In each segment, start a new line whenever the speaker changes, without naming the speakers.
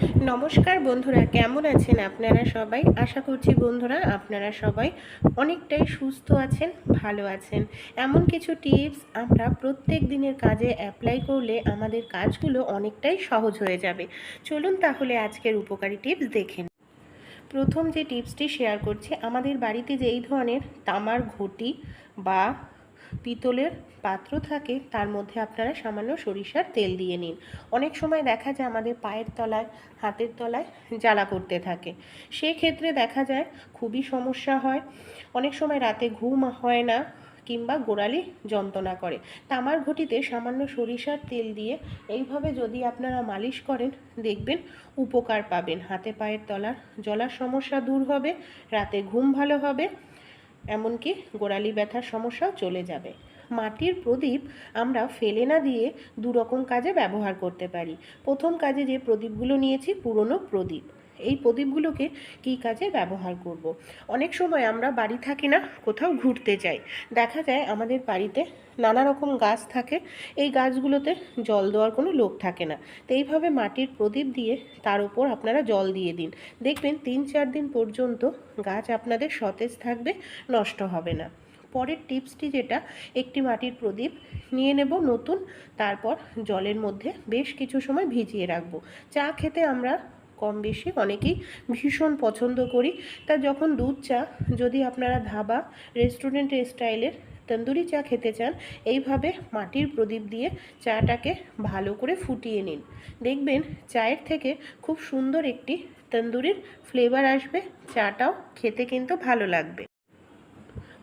নমস্কার বন্ধুরা, কেমন আছেন আপনারা সবাই? আশা করছি বন্ধুরা আপনারা সবাই অনেকটাই সুস্থ আছেন, ভালো আছেন। এমন কিছু টিপস আমরা প্রত্যেক দিনের কাজে অ্যাপ্লাই করলে আমাদের কাজগুলো অনেকটাই সহজ হয়ে যাবে। চলুন তাহলে আজকের উপকারী টিপস দেখেন প্রথম যে টিপসটি শেয়ার করছি, আমাদের বাড়িতে যে এই ধরনের তামার ঘটি বা পিতলের পাত্র থাকে, তার মধ্যে আপনারা সামান্য সরিষার তেল দিয়ে নিন। অনেক সময় দেখা যায় আমাদের পায়ের তলায়, হাতের তলায় জ্বালা করতে থাকে। সেক্ষেত্রে দেখা যায় খুবই সমস্যা হয়। অনেক সময় রাতে ঘুম হয় না কিংবা গোড়ালি যন্ত্রণা করে। তামার ঘটিতে সামান্য সরিষার তেল দিয়ে এইভাবে যদি আপনারা মালিশ করেন, দেখবেন উপকার পাবেন। হাতে পায়ের তলার জলার সমস্যা দূর হবে, রাতে ঘুম ভালো হবে। এমনকি গোড়ালি ব্যথার সমস্যাও চলে যাবে। মাটির প্রদীপ আমরা ফেলে না দিয়ে দুরকম কাজে ব্যবহার করতে পারি। প্রথম কাজে যে প্রদীপগুলো নিয়েছি পুরনো প্রদীপ। এই প্রদীপগুলোকে কী কাজে ব্যবহার করব। অনেক সময় আমরা বাড়ি থাকি না, কোথাও ঘুরতে যাই। দেখা যায় আমাদের বাড়িতে নানা রকম গাছ থাকে, এই গাছগুলোতে জল দেওয়ার কোনো লোক থাকে না। তো এইভাবে মাটির প্রদীপ দিয়ে তার উপর আপনারা জল দিয়ে দিন। দেখবেন তিন চার দিন পর্যন্ত গাছ আপনাদের সতেজ থাকবে, নষ্ট হবে না। পরের টিপসটি যেটা, একটি মাটির প্রদীপ নিয়ে নেব নতুন, তারপর জলের মধ্যে বেশ কিছু সময় ভিজিয়ে রাখব। চা খেতে আমরা কম বেশি, অনেকেই ভীষণ পছন্দ করি। তা যখন দুধ চা, যদি আপনারা ধাবা রেস্টুরেন্ট স্টাইলের তন্দুরি চা খেতে চান, এইভাবে মাটির প্রদীপ দিয়ে চাটাকে ভালো করে ফুটিয়ে নিন। দেখবেন চায়ের থেকে খুব সুন্দর একটি তন্দুরির ফ্লেভার আসবে, চাটাও খেতে কিন্তু ভালো লাগবে।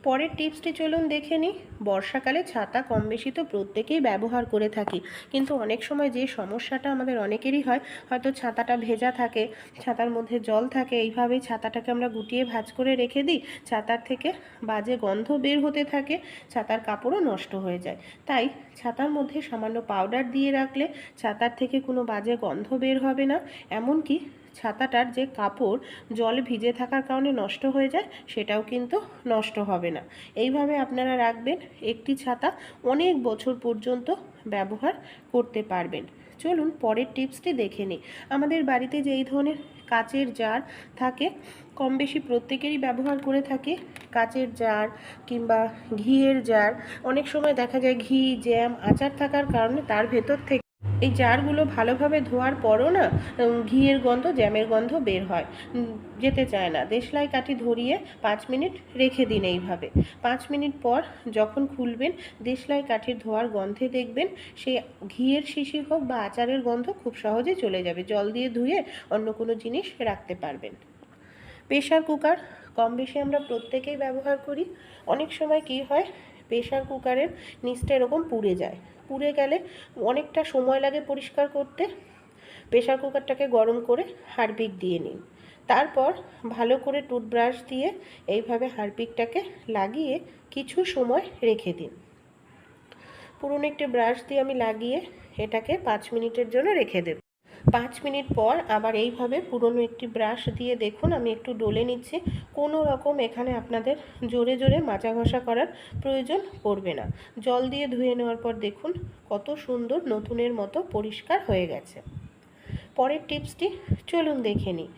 পরের টিপসটি চলুন দেখে নিই। বর্ষাকালে ছাতা কম বেশি তো প্রত্যেকেই ব্যবহার করে থাকি। কিন্তু অনেক সময় যে সমস্যাটা আমাদের অনেকেরই হয়, হয়তো ছাতাটা ভেজা থাকে, ছাতার মধ্যে জল থাকে, এইভাবেই ছাতাটাকে আমরা গুটিয়ে ভাজ করে রেখে দিই। ছাতার থেকে বাজে গন্ধ বের হতে থাকে, ছাতার কাপড়ও নষ্ট হয়ে যায়। তাই ছাতার মধ্যে সামান্য পাউডার দিয়ে রাখলে ছাতার থেকে কোনো বাজে গন্ধ বের হবে না। এমনকি ছাতাটার যে কাপড় জলে ভিজে থাকার কারণে নষ্ট হয়ে যায়, সেটাও কিন্তু নষ্ট হবে না। এইভাবে আপনারা রাখবেন, একটি ছাতা অনেক বছর পর্যন্ত ব্যবহার করতে পারবেন। চলুন পরের টিপসটি দেখে নিই। আমাদের বাড়িতে যেই ধরনের কাচের জার থাকে কম বেশি প্রত্যেকেরই ব্যবহার করে থাকে। কাচের জার কিংবা ঘিয়ের জার, অনেক সময় দেখা যায় ঘি, জ্যাম, আচার থাকার কারণে তার ভেতর থেকে এই জারগুলো ভালোভাবে ধোয়ার পরও না ঘিয়ের গন্ধ, জ্যামের গন্ধ বের হয়। যেতে চায় না। দেশলাই কাঠি ধরিয়ে পাঁচ মিনিট রেখে দিন এইভাবে। পাঁচ মিনিট পর যখন খুলবেন, দেশলাই কাঠির ধোয়ার গন্ধে দেখবেন সেই ঘিয়ের শিশি হোক বা আচারের গন্ধ খুব সহজে চলে যাবে। জল দিয়ে ধুয়ে অন্য কোনো জিনিস রাখতে পারবেন। প্রেশার কুকার, কম বেশি আমরা প্রত্যেকেই ব্যবহার করি। অনেক সময় কি হয় প্রেশার কুকারের নিচটা এরকম পুড়ে যায়। পুড়ে গেলে অনেকটা সময় লাগে পরিষ্কার করতে। প্রেশার কুকারটাকে গরম করে হারপিক দিয়ে নিন। তারপর ভালো করে টুথব্রাশ দিয়ে এইভাবে হারপিকটাকে লাগিয়ে কিছু সময় রেখে দিন। পুরনো একটি ব্রাশ দিয়ে আমি লাগিয়ে এটাকে পাঁচ মিনিটের জন্য রেখে দেব। পাঁচ মিনিট পর আবার এইভাবে পুরনো একটি ব্রাশ দিয়ে দেখুন, আমি একটু ডলে নিচ্ছি। কোনো রকম এখানে আপনাদের জোরে জোরে মাজা ঘষা করার প্রয়োজন পড়বে না। জল দিয়ে ধুয়ে নেওয়ার পর দেখুন, কত সুন্দর নতুনের মতো পরিষ্কার হয়ে গেছে। পরের টিপসটি চলুন দেখে নিই।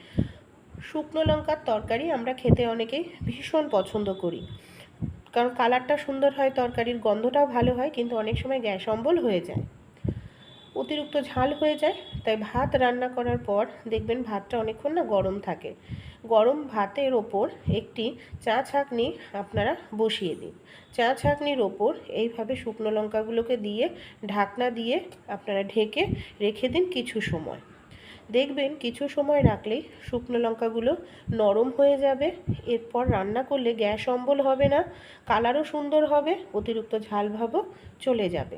শুকনো লঙ্কার তরকারি আমরা খেতে অনেকেই ভীষণ পছন্দ করি। কারণ কালারটা সুন্দর হয়, তরকারির গন্ধটাও ভালো হয়, কিন্তু অনেক সময় গ্যাস অম্বল হয়ে যায়। অতিরিক্ত ঝাল হয়ে যায়, তাই ভাত রান্না করার পর দেখবেন ভাতটা অনেকক্ষণ না গরম থাকে। গরম ভাতের ওপর একটি চা ছাঁকনি আপনারা বসিয়ে দিন। চা ছাঁকনির ওপর এইভাবে শুকনো লঙ্কাগুলোকে দিয়ে, ঢাকনা দিয়ে আপনারা ঢেকে রেখে দিন কিছু সময়। দেখবেন কিছু সময় রাখলেই শুকনো লঙ্কাগুলো নরম হয়ে যাবে। এরপর রান্না করলে গ্যাস অম্বল হবে না, কালারও সুন্দর হবে, অতিরিক্ত ঝাল ভাবও চলে যাবে।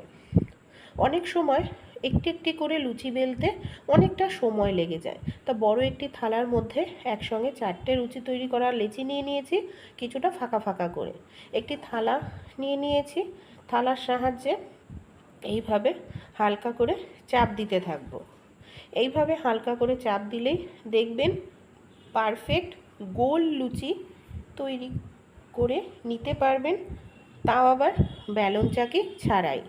অনেক সময় একটি একটি করে লুচি বেলতে অনেকটা সময় লেগে যায়। তা বড় একটি থালার মধ্যে একসঙ্গে চারটে লুচি তৈরি করার লেচি নিয়ে নিয়েছি, কিছুটা ফাঁকা ফাঁকা করে। একটি থালা নিয়ে নিয়েছি, থালার সাহায্যে এইভাবে হালকা করে চাপ দিতে থাকব। এইভাবে হালকা করে চাপ দিলেই দেখবেন পারফেক্ট গোল লুচি তৈরি করে নিতে পারবেন, তাও আবার ব্যালন চাকি ছাড়াই।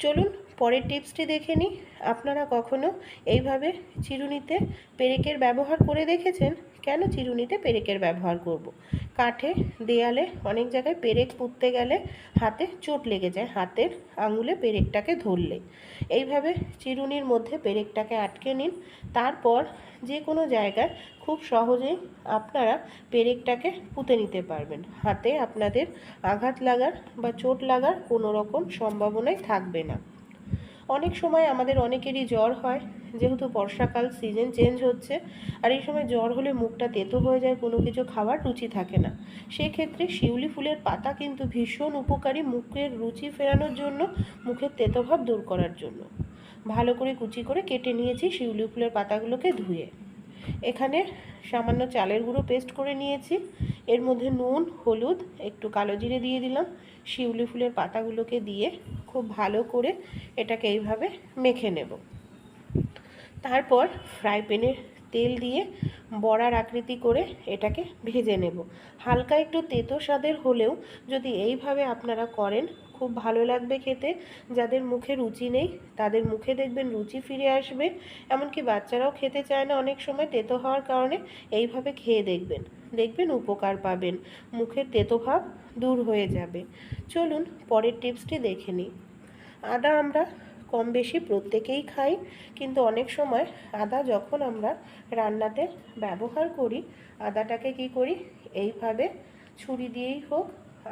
চলুন পরের টিপসটি দেখে নিই। আপনারা কখনও এইভাবে চিরুনিতে পেরেকের ব্যবহার করে দেখেছেন? কেন চিরুনিতে পেরেকের ব্যবহার করব। কাঠে, দেয়ালে, অনেক জায়গায় পেরেক পুঁততে গেলে হাতে চোট লেগে যায়, হাতের আঙুলে পেরেকটাকে ধরলে। এইভাবে চিরুনির মধ্যে পেরেকটাকে আটকে নিন। তারপর যে কোনো জায়গায় খুব সহজেই আপনারা পেরেকটাকে পুঁতে নিতে পারবেন। হাতে আপনাদের আঘাত লাগার বা চোট লাগার কোনো রকম সম্ভাবনাই থাকবে না। অনেক সময় আমাদের অনেকেরই জ্বর হয়, যেহেতু বর্ষাকাল সিজন চেঞ্জ হচ্ছে, আর এই সময় জ্বর হলে মুখটা তেতো হয়ে যায়, কোনো কিছু খাওয়ার রুচি থাকে না। সেক্ষেত্রে শিউলি ফুলের পাতা কিন্তু ভীষণ উপকারী মুখের রুচি ফেরানোর জন্য, মুখের তেতোভাব দূর করার জন্য। ভালো করে কুচি করে কেটে নিয়েছি শিউলি ফুলের পাতাগুলোকে ধুয়ে। এখানে সামান্য চালের গুঁড়ো পেস্ট করে নিয়েছি, এর মধ্যে নুন, হলুদ, একটু কালো জিরে দিয়ে দিলাম, শিউলি ফুলের পাতাগুলোকে দিয়ে খুব ভালো করে এটাকে এইভাবে মেখে নেব। তারপর ফ্রাই প্যানে তেল দিয়ে বড়ার আকৃতি করে এটাকে ভেজে নেব। হালকা একটু তেতো স্বাদের হলেও যদি এইভাবে আপনারা করেন, খুব ভালো লাগবে খেতে। যাদের মুখে রুচি নেই, তাদের মুখে দেখবেন রুচি ফিরে আসবে। এমনকি বাচ্চারাও খেতে চায় না অনেক সময় তেতো হওয়ার কারণে, এইভাবে খেয়ে দেখবেন। দেখবেন উপকার পাবেন। মুখের তেতো ভাব দূর হয়ে যাবে। চলুন পরের টিপসটি দেখে নিই। আদা আমরা কম বেশি প্রত্যেকেই খাই, কিন্তু অনেক সময় আদা যখন আমরা রান্নাতে ব্যবহার করি, আদাটাকে কি করি? এইভাবে ছুরি দিয়েই হোক,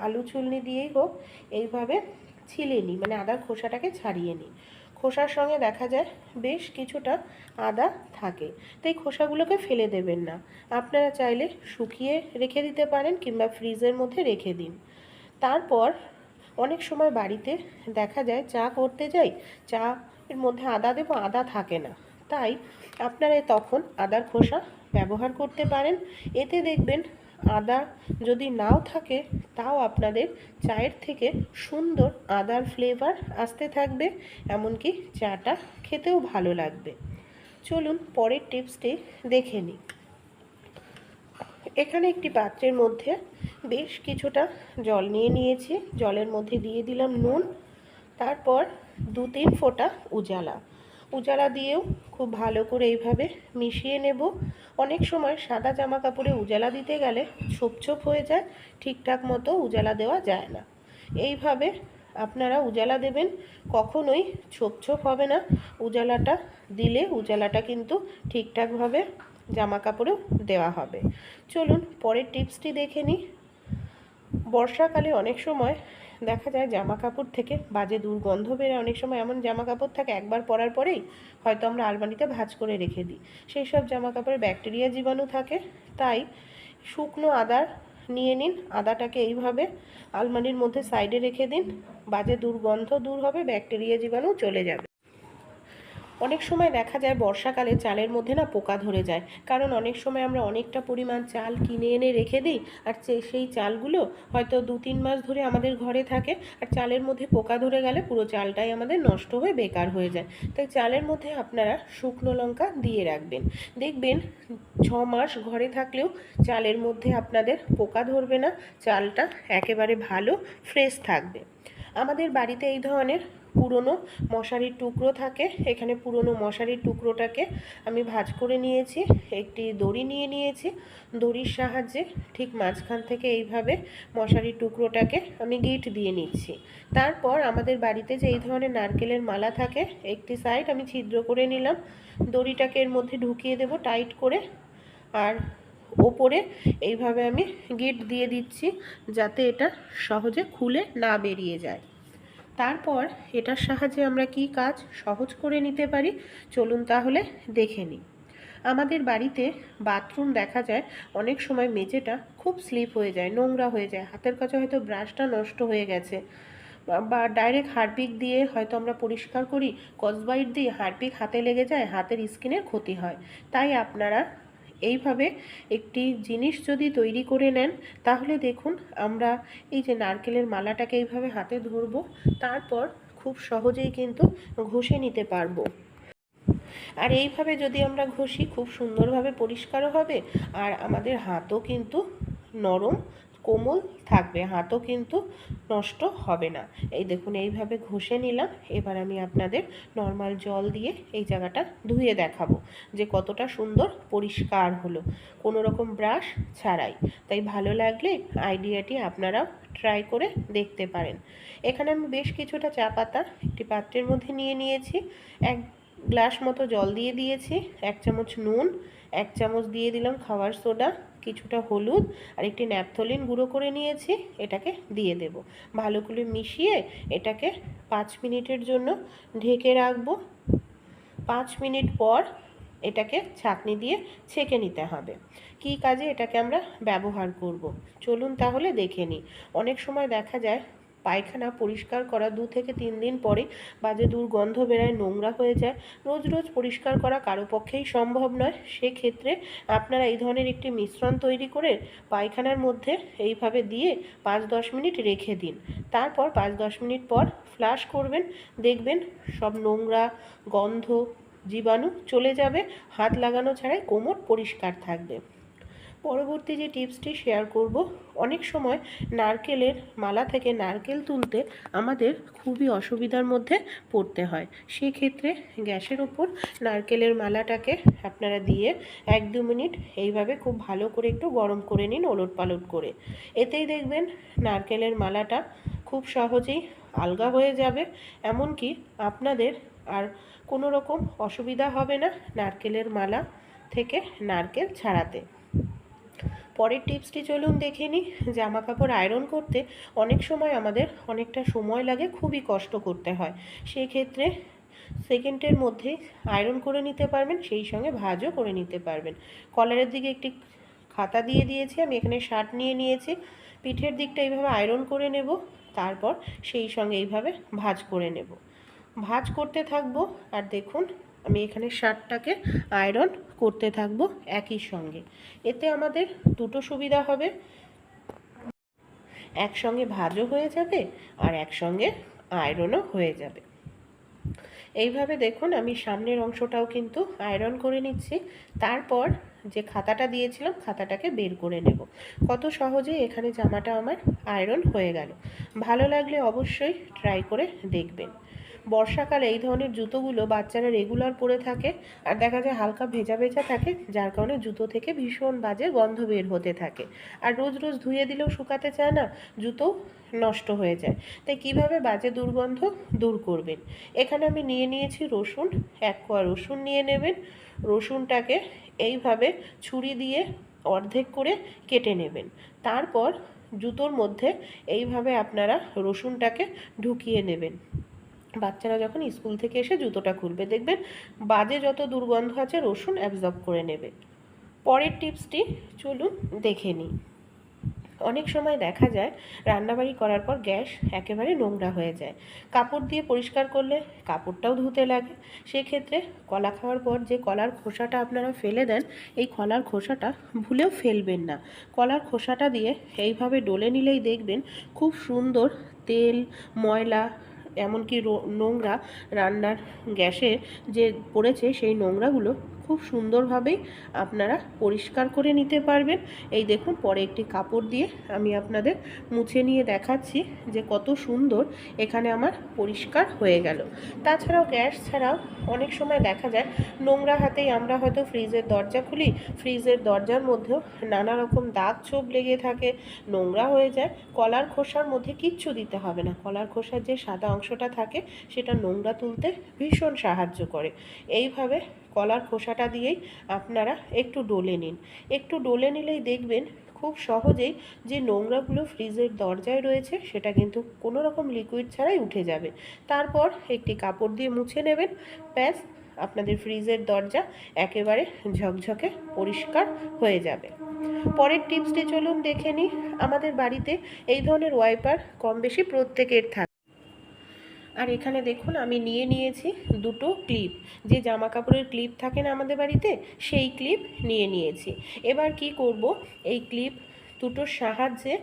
আলু ছুলনি দিয়েই হোক, এইভাবে ছিলে নিই মানে আদার খোসাটাকে ছাড়িয়ে নিই। খোসার সঙ্গে দেখা যায় বেশ কিছুটা আদা থাকে তাই খোসাগুলোকে ফেলে দেবেন না। আপনারা চাইলে শুকিয়ে রেখে দিতে পারেন কিংবা ফ্রিজের মধ্যে রেখে দিন। তারপর অনেক সময় বাড়িতে দেখা যায় চা করতে যাই, চা এর মধ্যে আদা দেবো, আদা থাকে না। তাই আপনারা তখন আদার খোসা ব্যবহার করতে পারেন। এতে দেখবেন আদা যদি নাও থাকে, তাও আপনাদের চায়ের থেকে সুন্দর আদার ফ্লেভার আসতে থাকবে, এমনকি চাটা খেতেও ভালো লাগবে। চলুন পরের টিপসটি দেখে নিই। এখানে একটি পাত্রের মধ্যে বেশ কিছুটা জল নিয়ে নিয়েছি। জলের মধ্যে দিয়ে দিলাম নুন, তারপর দু তিন ফোঁটা উজালা। উজালা দিয়েও খুব ভালো করে এইভাবে মিশিয়ে নেব। অনেক সময় সাদা জামা কাপড়ে উজালা দিতে গেলে ছোপ ছোপ হয়ে যায়, ঠিকঠাক মতো উজালা দেওয়া যায় না। এইভাবে আপনারা উজালা দেবেন, কখনোই ছোপ ছোপ হবে না। উজালাটা দিলে উজালাটা কিন্তু ঠিকঠাকভাবে জামা কাপড়েও দেওয়া হবে। চলুন পরের টিপসটি দেখে নিই। বর্ষাকালে অনেক সময় দেখা যায় জামা কাপড় থেকে বাজে দুর্গন্ধ বেরোয়। অনেক সময় এমন জামা কাপড় থাকে, একবার পরার পরেই হয়তো আমরা আলমারিতে ভাঁজ করে রেখে দিই। সেই সব জামা কাপড়ে ব্যাকটেরিয়া জীবাণু থাকে, তাই শুকনো আদার নিয়ে নিন। আদাটাকে এইভাবে আলমারির মধ্যে সাইডে রেখে দিন। বাজে দুর্গন্ধ দূর হবে, ব্যাকটেরিয়া জীবাণু চলে যাবে। অনেক সময় দেখা যায় বর্ষাকালে চালের মধ্যে না পোকা ধরে যায়। কারণ অনেক সময় আমরা অনেকটা পরিমাণ চাল কিনে এনে রেখে দিই, আর সেই চালগুলো হয়তো দু তিন মাস ধরে আমাদের ঘরে থাকে, আর চালের মধ্যে পোকা ধরে গেলে পুরো চালটাই আমাদের নষ্ট হয়ে বেকার হয়ে যায়। তাই চালের মধ্যে আপনারা শুকনো লঙ্কা দিয়ে রাখবেন। দেখবেন ছ মাস ঘরে থাকলেও চালের মধ্যে আপনাদের পোকা ধরবে না, চালটা একেবারে ভালো, ফ্রেশ থাকবে। আমাদের বাড়িতে এই ধরনের পুরনো মশারির টুকরো থাকে, এখানে পুরনো মশারির টুকরোটাকে আমি ভাজ করে নিয়েছি, একটি দড়ি নিয়ে নিয়েছি। দড়ির সাহায্যে ঠিক মাঝখান থেকে এইভাবে মশারির টুকরোটাকে আমি গিট দিয়ে নিচ্ছি। তারপর আমাদের বাড়িতে যে এই ধরনের নারকেলের মালা থাকে, একটি সাইড আমি ছিদ্র করে নিলাম। দড়িটাকে এর মধ্যে ঢুকিয়ে দেব টাইট করে, আর ওপরে এইভাবে আমি গিট দিয়ে দিচ্ছি যাতে এটা সহজে খুলে না বেরিয়ে যায়। তারপর এটার সাহায্যে আমরা কি কাজ সহজ করে নিতে পারি? চলুন তাহলে দেখে নিই। আমাদের বাড়িতে বাথরুম দেখা যায়, অনেক সময় মেঝেটা খুব স্লিপ হয়ে যায়, নোংরা হয়ে যায়, হাতের কাছে হয়তো ব্রাশটা নষ্ট হয়ে গেছে। বা ডাইরেক্ট হারপিক দিয়ে হয়তো আমরা পরিষ্কার করি, কসবাইট দিয়ে হারপিক হাতে লেগে যায়, হাতের স্কিনের ক্ষতি হয়। তাই আপনারা এইভাবে একটি জিনিস যদি তৈরি করে নেন, তাহলে দেখুন আমরা এই যে নারকেলের মালাটাকে এইভাবে হাতে ধরবো, তারপর খুব সহজেই কিন্তু ঘষে নিতে পারব। আর এইভাবে যদি আমরা ঘষি, খুব সুন্দরভাবে পরিষ্কারও হবে, আর আমাদের হাতও কিন্তু নরম কোমল থাকবে, হাতও কিন্তু নষ্ট হবে না। এই দেখুন, এইভাবে ঘষে নিলাম। এবার আমি আপনাদের নর্মাল জল দিয়ে এই জায়গাটা ধুয়ে দেখাবো যে কতটা সুন্দর পরিষ্কার হলো। কোনো রকম ব্রাশ ছাড়াই। তাই ভালো লাগলে আইডিয়াটি আপনারাও ট্রাই করে দেখতে পারেন। এখানে আমি বেশ কিছুটা চা পাতা একটি পাত্রের মধ্যে নিয়ে নিয়েছি। এক গ্লাস মতো জল দিয়ে দিয়েছি, এক চামচ নুন, এক চামচ দিয়ে দিলাম খাবার সোডা কিছুটা হলুদ আর একটি ন্যাপথলিন গুঁড়ো করে নিয়েছি, এটাকে দিয়ে দেব। ভালো করে মিশিয়ে এটাকে পাঁচ মিনিটের জন্য ঢেকে রাখব। পাঁচ মিনিট পর এটাকে ছাঁকনি দিয়ে ছেঁকে নিতে হবে। কি কাজে এটাকে আমরা ব্যবহার করব। চলুন তাহলে দেখে নিই। অনেক সময় দেখা যায় পায়খানা পরিষ্কার করা দু থেকে তিন দিন পরে বাজে দুর্গন্ধ বেরায় নোংরা হয়ে যায়। রোজ রোজ পরিষ্কার করা কারও পক্ষেই সম্ভব নয়। সেক্ষেত্রে আপনারা এই ধরনের একটি মিশ্রণ তৈরি করে পায়খানার মধ্যে এইভাবে দিয়ে পাঁচ দশ মিনিট রেখে দিন। তারপর পাঁচ দশ মিনিট পর ফ্লাশ করবেন, দেখবেন সব নোংরা গন্ধ, জীবাণু চলে যাবে। হাত লাগানো ছাড়াই কোমর পরিষ্কার থাকবে। পরবর্তী যে টিপসটি শেয়ার করব, অনেক সময় নারকেলের মালা থেকে নারকেল তুলতে আমাদের খুবই অসুবিধার মধ্যে পড়তে হয়। সেক্ষেত্রে গ্যাসের ওপর নারকেলের মালাটাকে আপনারা দিয়ে এক দু মিনিট এইভাবে খুব ভালো করে একটু গরম করে নিন ওলট পালট করে। এতেই দেখবেন নারকেলের মালাটা খুব সহজেই আলগা হয়ে যাবে, এমনকি আপনাদের আর কোনো রকম অসুবিধা হবে না নারকেলের মালা থেকে নারকেল ছাড়াতে। পরের টিপসটি চলুন দেখে নিই। জামা কাপড় আয়রন করতে অনেক সময় আমাদের অনেকটা সময় লাগে, খুবই কষ্ট করতে হয়। সেই ক্ষেত্রে সেকেন্ডের মধ্যে আয়রন করে নিতে পারবেন, সেই সঙ্গে ভাজও করে নিতে পারবেন। কলারের দিকে একটি খাতা দিয়ে দিয়েছি, আমি এখানে শার্ট নিয়ে নিয়েছি। পিঠের দিকটা এইভাবে আয়রন করে নেব, তারপর সেই সঙ্গে এইভাবে ভাজ করে নেব। ভাজ করতে থাকব, আর দেখুন আমি এখানে শার্টটাকে আয়রন করতে থাকব একই সঙ্গে। এতে আমাদের দুটো সুবিধা হবে। একসঙ্গে ভাজও হয়ে যাবে আর একসঙ্গে আয়রনও হয়ে যাবে। এইভাবে দেখুন আমি সামনের অংশটাও কিন্তু আয়রন করে নিচ্ছি। তারপর যে খাতাটা দিয়েছিলাম, খাতাটাকে বের করে নেব। কত সহজে এখানে জামাটা আমার আয়রন হয়ে গেল। ভালো লাগলে অবশ্যই ট্রাই করে দেখবেন। বর্ষাকালে এই ধরনের জুতোগুলো বাচ্চারা রেগুলার পরে থাকে আর দেখা যায় হালকা ভেজা ভেজা থাকে, যার কারণে জুতো থেকে ভীষণ বাজে গন্ধ বের হতে থাকে। আর রোজ রোজ ধুয়ে দিলেও শুকাতে চায় না, জুতো নষ্ট হয়ে যায়। তাই কীভাবে বাজে দুর্গন্ধ দূর করবেন? এখানে আমি নিয়ে নিয়েছি রসুন, এক কোয়া রসুন নিয়ে নেবেন। রসুনটাকে এইভাবে ছুরি দিয়ে অর্ধেক করে কেটে নেবেন। তারপর জুতোর মধ্যে এইভাবে আপনারা রসুনটাকে ঢুকিয়ে নেবেন। বাচ্চারা যখন স্কুল থেকে এসে জুতোটা খুলবে, দেখবেন বাজে যত দুর্গন্ধ আছে রসুন অ্যাবজর্ব করে নেবে। পরের টিপসটি চলুন দেখে নিই। অনেক সময় দেখা যায়, রান্নাবাড়ি করার পর গ্যাস একেবারে নোংরা হয়ে যায়। কাপড় দিয়ে পরিষ্কার করলে কাপড়টাও ধুতে লাগে। সেক্ষেত্রে কলা খাওয়ার পর যে কলার খোসাটা আপনারা ফেলে দেন, এই কলার খোসাটা ভুলেও ফেলবেন না। কলার খোসাটা দিয়ে এইভাবে ডলে নিলেই দেখবেন খুব সুন্দর তেল, ময়লা এমনকি নোংরা রান্নার গ্যাসে যে পড়েছে সেই নোংরাগুলো খুব সুন্দরভাবেই আপনারা পরিষ্কার করে নিতে পারবেন। এই দেখুন, পরে একটি কাপড় দিয়ে আমি আপনাদের মুছে নিয়ে দেখাচ্ছি যে কত সুন্দর এখানে আমার পরিষ্কার হয়ে গেল। তাছাড়াও গ্যাস ছাড়াও অনেক সময় দেখা যায়, নোংরা হাতেই আমরা হয়তো ফ্রিজের দরজা খুলি, ফ্রিজের দরজার মধ্যেও নানা রকম দাগ ছোপ লেগে থাকে, নোংরা হয়ে যায়। কলার খোসার মধ্যে কিচ্ছু দিতে হবে না। কলার খোসার যে সাদা অংশটা থাকে, সেটা নোংরা তুলতে ভীষণ সাহায্য করে। এইভাবে কলার খোসাটা দিয়েই আপনারা একটু ডলে নিন। একটু ডলে নিলেই দেখবেন খুব সহজেই যে নোংরাগুলো ফ্রিজের দরজায় রয়েছে, সেটা কিন্তু কোনো রকম লিকুইড ছাড়াই উঠে যাবে। তারপর একটি কাপড় দিয়ে মুছে নেবেন। ব্যাস, আপনাদের ফ্রিজের দরজা একেবারে ঝকঝকে পরিষ্কার হয়ে যাবে। পরের টিপসটি চলুন দেখে নিই। আমাদের বাড়িতে এই ধরনের ওয়াইপার কম বেশি প্রত্যেকের থাকে। আর এখানে দেখুন, আমি নিয়ে নিয়েছি দুটো ক্লিপ। যে জামা কাপড়ের ক্লিপ থাকে না আমাদের বাড়িতে, সেই ক্লিপ নিয়ে নিয়েছি। এবার কি করব? এই ক্লিপ দুটোর সাহায্যে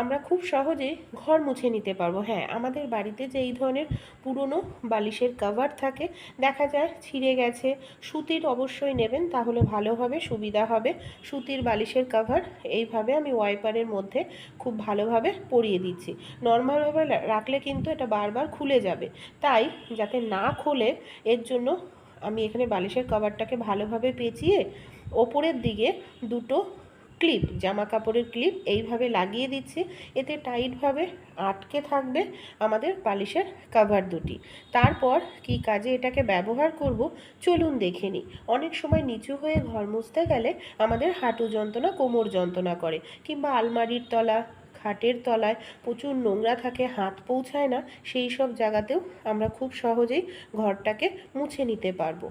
আমরা খুব সহজেই ঘর মুছে নিতে পারব। হ্যাঁ আমাদের বাড়িতে যে এই ধরনের পুরনো বালিশের কাভার থাকে, দেখা যায় ছিঁড়ে গেছে, সুতির অবশ্যই নেবেন, তাহলে ভালো হবে, সুবিধা হবে। সুতির বালিশের কাভার এইভাবে আমি ওয়াইপারের মধ্যে খুব ভালোভাবে পরিয়ে দিচ্ছি। নর্মালভাবে রাখলে কিন্তু এটা বারবার খুলে যাবে। তাই যাতে না খোলে, এর জন্য আমি এখানে বালিশের কভারটাকে ভালোভাবে পেঁচিয়ে ওপরের দিকে দুটো ক্লিপ জামা কাপড়ের ক্লিপ এইভাবে লাগিয়ে দিচ্ছি। এতে টাইটভাবে আটকে থাকবে আমাদের পালিশের কাভার দুটি। তারপর কি কাজে এটাকে ব্যবহার করব? চলুন দেখে নিই। অনেক সময় নিচু হয়ে ঘর মুছতে গেলে আমাদের হাঁটু যন্ত্রণা, কোমর যন্ত্রণা করে কিংবা আলমারির তলা, খাটের তলায় প্রচুর নোংরা থাকে, হাত পৌঁছায় না, সেই সব জায়গাতেও আমরা খুব সহজেই ঘরটাকে মুছে নিতে পারব।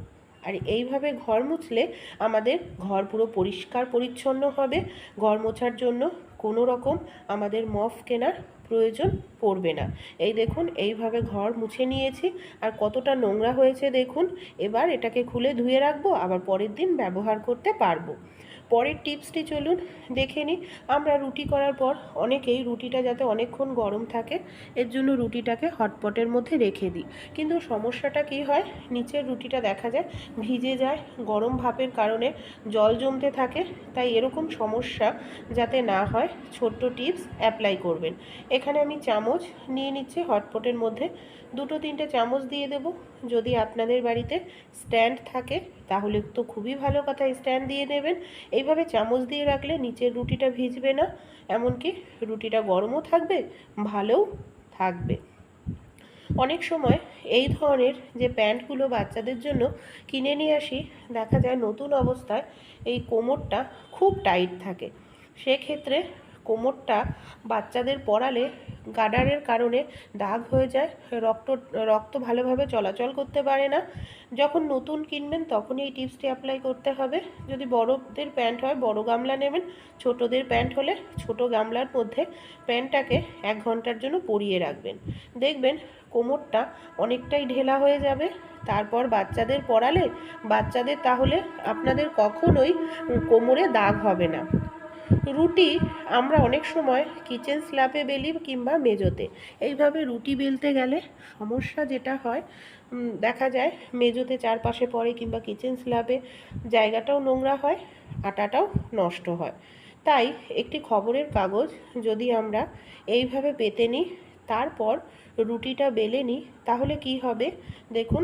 আর এইভাবে ঘর মুছলে আমাদের ঘর পুরো পরিষ্কার, পরিচ্ছন্ন হবে। ঘর মোছার জন্য কোনো রকম আমাদের মফ কেনার প্রয়োজন পড়বে না। এই দেখুন, এইভাবে ঘর মুছে নিয়েছি। আর কতটা নোংরা হয়েছে দেখুন। এবার এটাকে খুলে ধুয়ে রাখব, আবার পরের দিন ব্যবহার করতে পারব। পরের টিপসটি চলুন দেখে নিই। আমরা রুটি করার পর অনেকেই রুটিটা যাতে অনেকক্ষণ গরম থাকে, এর জন্য রুটিটাকে হটপটের মধ্যে রেখে দিই। কিন্তু সমস্যাটা কী হয়? নিচের রুটিটা দেখা যায় ভিজে যায়, গরম ভাপের কারণে জল জমতে থাকে, তাই এরকম সমস্যা যাতে না হয়, ছোট্ট টিপস অ্যাপ্লাই করবেন। এখানে আমি চামচ নিয়ে নিচ্ছি হটপটের মধ্যে। দুটো তিনটে চামচ দিয়ে দেব। যদি আপনাদের বাড়িতে স্ট্যান্ড থাকে তাহলে তো খুবই ভালো কথা, স্ট্যান্ড দিয়ে নেবেন। এইভাবে চামচ দিয়ে রাখলে নিচের রুটিটা ভিজবে না, এমনকি রুটিটা গরমও থাকবে, ভালোও থাকবে। অনেক সময় এই ধরনের যে প্যান্টগুলো বাচ্চাদের জন্য কিনে নিয়ে আসি, দেখা যায় নতুন অবস্থায় এই কোমরটা খুব টাইট থাকে। সেক্ষেত্রে কোমরটা বাচ্চাদের পড়ালে গার্ডারের কারণে দাগ হয়ে যায়, রক্ত রক্ত ভালোভাবে চলাচল করতে পারে না। যখন নতুন কিনবেন তখন এই টিপসটি অ্যাপ্লাই করতে হবে। যদি বড়দের প্যান্ট হয়, বড় গামলা নেবেন। ছোটদের প্যান্ট হলে ছোট গামলার মধ্যে প্যান্টটাকে এক ঘণ্টার জন্য পরিয়ে রাখবেন। দেখবেন কোমরটা অনেকটাই ঢেলা হয়ে যাবে। তারপর বাচ্চাদের পড়ালে বাচ্চাদের তাহলে আপনাদের কখনোই কোমরে দাগ হবে না। রুটি আমরা অনেক সময় কিচেন স্ল্যাবে বেলি কিংবা মেজোতে। এইভাবে রুটি বেলতে গেলে সমস্যা যেটা হয় দেখা যায় মেজোতে চারপাশে পড়ে কিংবা কিচেন স্ল্যাবে জায়গাটাও নোংরা হয়, আটাটাও নষ্ট হয়। তাই একটি খবরের কাগজ যদি আমরা এইভাবে পেতে নিই, তারপর রুটিটা বেলে নিই, তাহলে কি হবে? দেখুন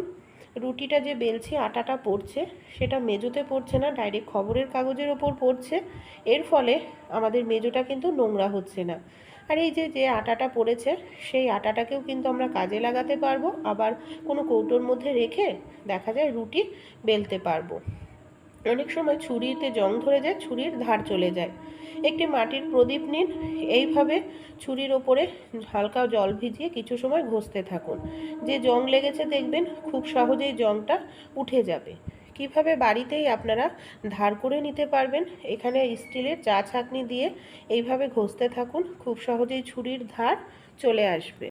রুটিটা যে বেলছি, আটাটা পড়ছে, সেটা মেজোতে পড়ছে না ডাইরেক্ট খবরের কাগজের ওপর পড়ছে। এর ফলে আমাদের মেজোটা কিন্তু নোংরা হচ্ছে না। আর এই যে যে আটাটা পড়েছে, সেই আটাটাকেও কিন্তু আমরা কাজে লাগাতে পারব। আবার কোনো কৌটোর মধ্যে রেখে দেখা যায় রুটি বেলতে পারব। অনেক সময় ছুরিতে জং ধরে যায়, ছুরির ধার চলে যায়। একটি মাটির প্রদীপ নিন, এইভাবে ছুরির ওপরে হালকা জল ভিজিয়ে কিছু সময় ঘষতে থাকুন। যে জং লেগেছে দেখবেন, খুব সহজেই জংটা উঠে যাবে। কীভাবে বাড়িতেই আপনারা ধার করে নিতে পারবেন, এখানে স্টিলের চা ছাঁকনি দিয়ে এইভাবে ঘষতে থাকুন, খুব সহজেই ছুরির ধার চলে আসবে।